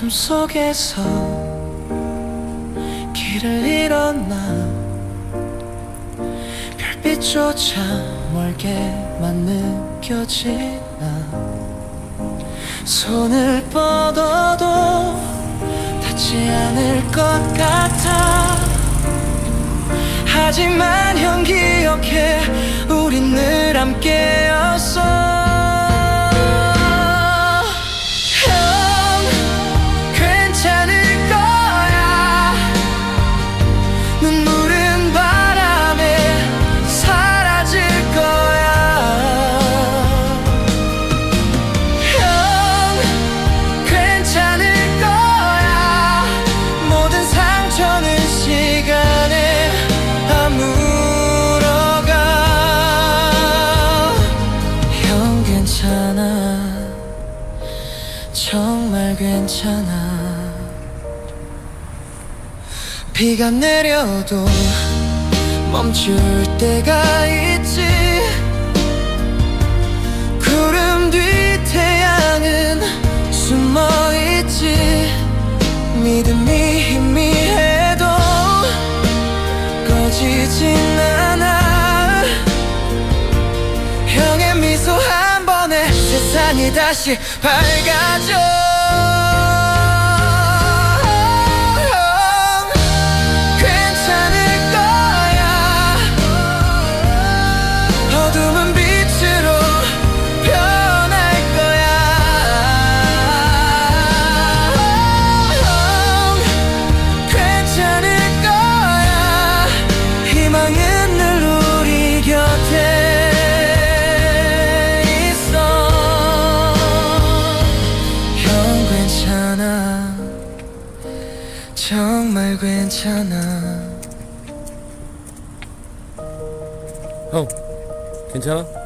어둠 속에서 길을 잃었나? 별빛조차 멀게만 느껴지나? 손을 뻗어도 닿지 않을 것 같아. 하지만 형 기억해 우린 늘 함께 괜찮아. 정말 괜찮아. 비가 내려도 멈출 때가 있지 다시 밝아져 정말 괜찮아 형 괜찮아?